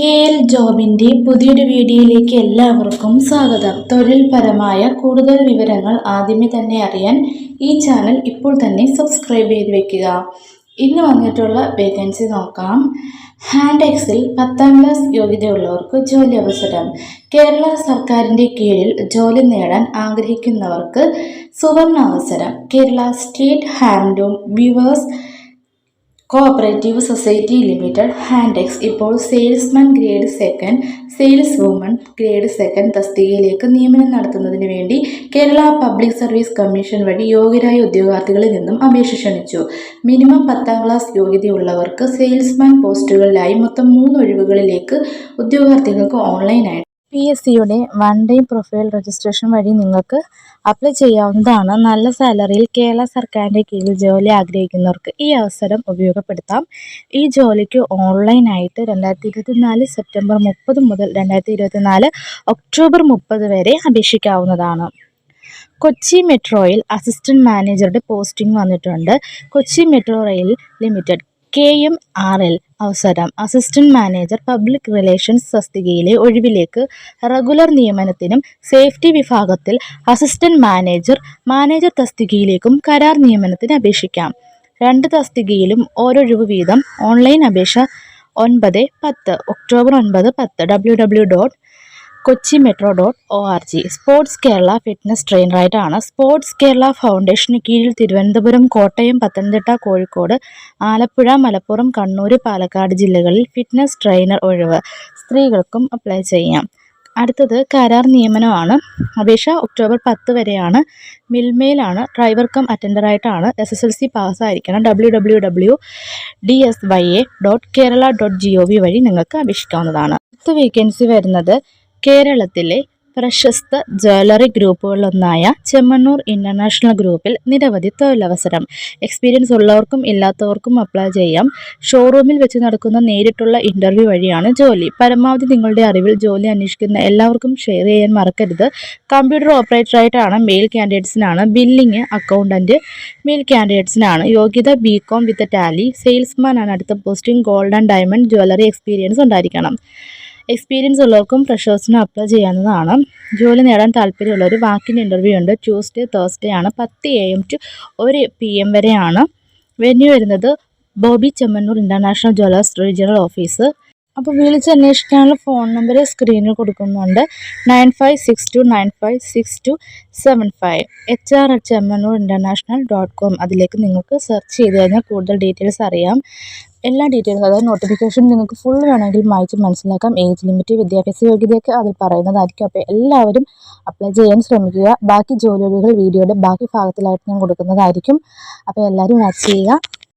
K L ജോബിന്റെ പുതിയൊരു വീഡിയോയിലേക്ക് എല്ലാവർക്കും സ്വാഗതം. തൊഴിൽപരമായ കൂടുതൽ വിവരങ്ങൾ ആദ്യമേ തന്നെ അറിയാൻ ഈ ചാനൽ ഇപ്പോൾ തന്നെ സബ്സ്ക്രൈബ് ചെയ്ത് വെക്കുക. ഇന്ന് വന്നിട്ടുള്ള വേക്കൻസി നോക്കാം. ഹാൻഡ് എക്സിൽ പത്താം ക്ലാസ് യോഗ്യതയുള്ളവർക്ക് ജോലി അവസരം. കേരള സർക്കാരിന്റെ കീഴിൽ ജോലി നേടാൻ ആഗ്രഹിക്കുന്നവർക്ക് സുവർണ അവസരം. Kerala state handloom weavers cooperative society limited Hantex ഇപ്പോൾ salesman grade second sales woman grade second തസ്തികയിലേക്ക് നിയമനം നടത്തുന്നതിന് വേണ്ടി കേരള പബ്ലിക് സർവീസ് കമ്മീഷൻ വഴി യോഗ്യരായ ഉദ്യോഗാർത്ഥികളിൽ നിന്നും അപേക്ഷ ക്ഷണിച്ചു. മിനിമം പത്താം ക്ലാസ് യോഗ്യതയുള്ളവർക്ക് സെയിൽസ്മാൻ പോസ്റ്റുകളിലായി മൊത്തം മൂന്ന് ഒഴിവുകളിലേക്ക് ഉദ്യോഗാർത്ഥികൾക്ക് ഓൺലൈനായി പി എസ് സിയുടെ വൺ ടൈം പ്രൊഫൈൽ രജിസ്ട്രേഷൻ വഴി നിങ്ങൾക്ക് അപ്ലൈ ചെയ്യാവുന്നതാണ്. നല്ല സാലറിയിൽ കേരള സർക്കാരിന്റെ കീഴിൽ ജോലി ആഗ്രഹിക്കുന്നവർക്ക് ഈ അവസരം ഉപയോഗപ്പെടുത്താം. ഈ ജോലിക്ക് ഓൺലൈനായിട്ട് രണ്ടായിരത്തി ഇരുപത്തിനാല് സെപ്റ്റംബർ മുപ്പത് മുതൽ രണ്ടായിരത്തി ഇരുപത്തിനാല് ഒക്ടോബർ മുപ്പത് വരെ അപേക്ഷിക്കാവുന്നതാണ്. കൊച്ചി മെട്രോയിൽ അസിസ്റ്റന്റ് മാനേജറുടെ പോസ്റ്റിംഗ് വന്നിട്ടുണ്ട്. Kochi metro rail limited. K M R L അവസരം. അസിസ്റ്റന്റ് മാനേജർ പബ്ലിക് റിലേഷൻസ് തസ്തികയിലെ ഒഴിവിലേക്ക് റെഗുലർ നിയമനത്തിനും സേഫ്റ്റി വിഭാഗത്തിൽ അസിസ്റ്റന്റ് മാനേജർ മാനേജർ തസ്തികയിലേക്കും കരാർ നിയമനത്തിന് അപേക്ഷിക്കാം. രണ്ട് തസ്തികയിലും ഓരൊഴിവ് വീതം ഓൺലൈൻ അപേക്ഷ ഒൻപത് പത്ത് ഒക്ടോബർ ഒൻപത് പത്ത് W W dot Kochi metro dot O R G sports Kerala fitness ട്രെയിനറായിട്ടാണ് sports Kerala ഫൗണ്ടേഷന് കീഴിൽ തിരുവനന്തപുരം കോട്ടയം പത്തനംതിട്ട കോഴിക്കോട് ആലപ്പുഴ മലപ്പുറം കണ്ണൂർ പാലക്കാട് ജില്ലകളിൽ ഫിറ്റ്നസ് ട്രെയിനർ ഒഴിവ് സ്ത്രീകൾക്കും അപ്ലൈ ചെയ്യാം. അടുത്തത് കരാർ നിയമനമാണ്. അപേക്ഷ ഒക്ടോബർ പത്ത് വരെയാണ്. മിൽമയിലാണ് ഡ്രൈവർ കം അറ്റൻഡറായിട്ടാണ് S S L C പാസ്സായിരിക്കണം. W W W D S Y A dot Kerala dot G O V വഴി നിങ്ങൾക്ക് അപേക്ഷിക്കാവുന്നതാണ്. അടുത്ത വേക്കൻസി വരുന്നത് കേരളത്തിലെ പ്രശസ്ത ജ്വല്ലറി ഗ്രൂപ്പുകളിലൊന്നായ ചെമ്മണ്ണൂർ ഇന്റർനാഷണൽ ഗ്രൂപ്പിൽ നിരവധി തൊഴിലവസരം. എക്സ്പീരിയൻസ് ഉള്ളവർക്കും ഇല്ലാത്തവർക്കും അപ്ലൈ ചെയ്യാം. ഷോറൂമിൽ വെച്ച് നടക്കുന്ന നേരിട്ടുള്ള ഇന്റർവ്യൂ വഴിയാണ് ജോലി. പരമാവധി നിങ്ങളുടെ അറിവിൽ ജോലി അന്വേഷിക്കുന്ന എല്ലാവർക്കും ഷെയർ ചെയ്യാൻ മറക്കരുത്. കമ്പ്യൂട്ടർ ഓപ്പറേറ്ററായിട്ടാണ് മെയിൽ ക്യാൻഡിഡേറ്റ്സിനാണ് ബില്ലിംഗ് അക്കൗണ്ടന്റ് മെയിൽ ക്യാൻഡിഡേറ്റ്സിനാണ് യോഗ്യത ബി കോം വിത്ത് ടാലി. സെയിൽസ്മാനാണ് അടുത്ത posting gold and diamond jewellery experience ഉണ്ടായിരിക്കണം. എക്സ്പീരിയൻസ് ഉള്ളവർക്കും ഫ്രഷേഴ്സിനും അപ്ലൈ ചെയ്യാവുന്നതാണ്. ജോലി നേടാൻ താല്പര്യമുള്ളവർ വാക്കിന്റെ ഇന്റർവ്യൂ ഉണ്ട്. ട്യൂസ്ഡേ തേഴ്സ്ഡേ ആണ്. പത്ത് എ എം ടു ഒരു പി എം വരെയാണ്. വെന്യൂ വരുന്നത് Boby Chemmanur international jewellers regional office അപ്പോൾ വിളിച്ച് അന്വേഷിക്കാനുള്ള ഫോൺ നമ്പർ സ്ക്രീനിൽ കൊടുക്കുന്നുണ്ട്. Nine five six two nine five six two seven five. H R at Chemmanur international dot com അതിലേക്ക് നിങ്ങൾക്ക് സെർച്ച് ചെയ്ത് കഴിഞ്ഞാൽ കൂടുതൽ ഡീറ്റെയിൽസ് അറിയാം. എല്ലാ ഡീറ്റെയിൽസ് അതായത് നോട്ടിഫിക്കേഷൻ നിങ്ങൾക്ക് ഫുൾ വേണമെങ്കിൽ വായിച്ച് മനസ്സിലാക്കാം. ഏജ് ലിമിറ്റ് വിദ്യാഭ്യാസ യോഗ്യതയൊക്കെ അതിൽ പറയുന്നതായിരിക്കും. അപ്പോൾ എല്ലാവരും അപ്ലൈ ചെയ്യാൻ ശ്രമിക്കുക. ബാക്കി ജോലികൾ വീഡിയോയുടെ ബാക്കി ഭാഗത്തിലായിട്ട് ഞാൻ കൊടുക്കുന്നതായിരിക്കും. അപ്പോൾ എല്ലാവരും വാച്ച് ചെയ്യുക.